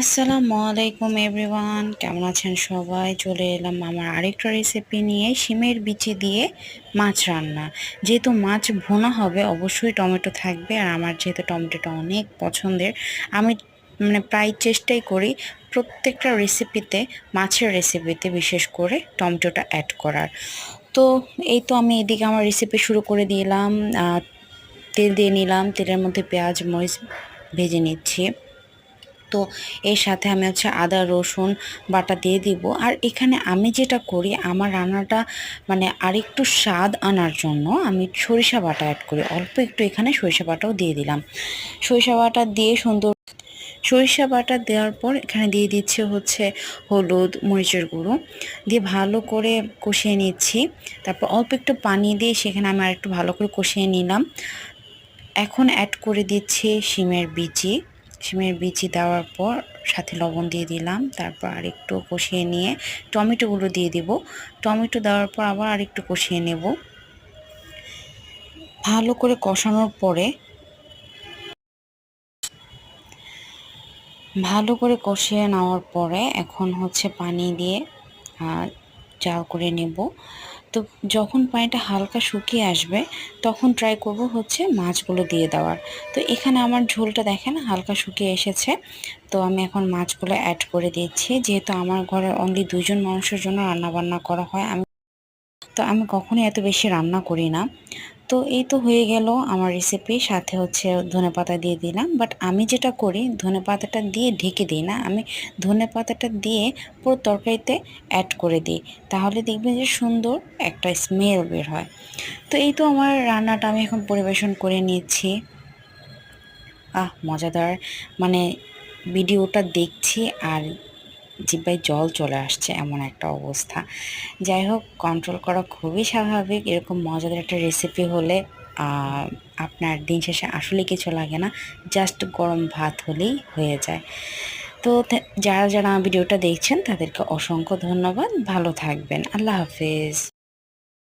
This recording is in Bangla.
আসসালামু আলাইকুম এভরিওয়ান। কেমন আছেন সবাই? চলে এলাম আমার আরেকটা রেসিপি নিয়ে, শিমের বিচি দিয়ে মাছ রান্না। যেহেতু মাছ ভোনা হবে, অবশ্যই টমেটো থাকবে। আর আমার যেহেতু টমেটোটা অনেক পছন্দের, আমি মানে প্রায় চেষ্টাই করি প্রত্যেকটা রেসিপিতে মাছের রেসিপিতে বিশেষ করে টমেটোটা অ্যাড করার। তো এই তো আমি এদিকে আমার রেসিপি শুরু করে দিলাম। তেল দিয়ে নিলাম। তেলের মধ্যে পেঁয়াজ, মরিচ ভেজে নিচ্ছি। তো এর সাথে আমি হচ্ছে আদা, রসুন বাটা দিয়ে দিব। আর এখানে আমি যেটা করি, আমার রান্নাটা মানে আরেকটু স্বাদ আনার জন্য আমি সরিষা বাটা অ্যাড করি। অল্প একটু এখানে সরিষা বাটাও দিয়ে দিলাম। সরিষা বাটা দিয়ে সুন্দর সরিষা বাটা দেওয়ার পর এখানে দিয়ে দিচ্ছে হচ্ছে হলুদ, মরিচের গুঁড়ো। দিয়ে ভালো করে কষিয়ে নিচ্ছি। তারপর অল্প একটু পানি দিয়ে সেখানে আমি আর একটু ভালো করে কষিয়ে নিলাম। এখন অ্যাড করে দিচ্ছি শিমের বিচি। শিমের বিচি দেওয়ার পর সাথে লবণ দিয়ে দিলাম। তারপর আরেকটু কষিয়ে নিয়ে টমেটোগুলো দিয়ে দিব। টমেটো দেওয়ার পর আবার আরেকটু কষিয়ে নেব। ভালো করে কষানোর পরে ভালো করে কষিয়ে নেওয়ার পরে এখন হচ্ছে পানি দিয়ে জাল করে নেব। তো যখন পানিটা হালকা শুকিয়ে আসবে, তখন ট্রাই করব হচ্ছে মাছগুলো দিয়ে দেওয়ার। তো এখানে আমার ঝোলটা দেখেন হালকা শুকিয়ে এসেছে। তো আমি এখন মাছগুলো অ্যাড করে দিচ্ছি। যেহেতু আমার ঘরে অনলি দুজন মানুষের জন্য রান্নাবান্না করা হয়, আমি তো আমি কখনোই এত বেশি রান্না করি না। তো এই তো হয়ে গেল আমার রেসিপি সাথে হচ্ছে ধনে পাতা দিয়ে দিলাম। বাট আমি যেটা করি, ধনে পাতাটা দিয়ে ঢেকে দিই না। আমি ধনে পাতাটা দিয়ে পুরো তরকারিতে অ্যাড করে দিই। তাহলে দেখবেন যে সুন্দর একটা স্মেল বের হয়। তো এই তো আমার রান্নাটা আমি এখন পরিবেশন করে নিয়েছি আহ, মজাদার। মানে ভিডিওটা দেখছি আর জিব্বায় জল চলে আসছে এমন একটা অবস্থা। যাই হোক কন্ট্রোল করা খুবই স্বাভাবিক। এরকম মজাদার একটা রেসিপি হলে আপনার দিন শেষে আসলে কিছু লাগে না। জাস্ট গরম ভাত হলেই হয়ে যায়। তো যারা যারা ভিডিওটা দেখছেন, তাদেরকে অসংখ্য ধন্যবাদ। ভালো থাকবেন। আল্লাহ হাফেজ।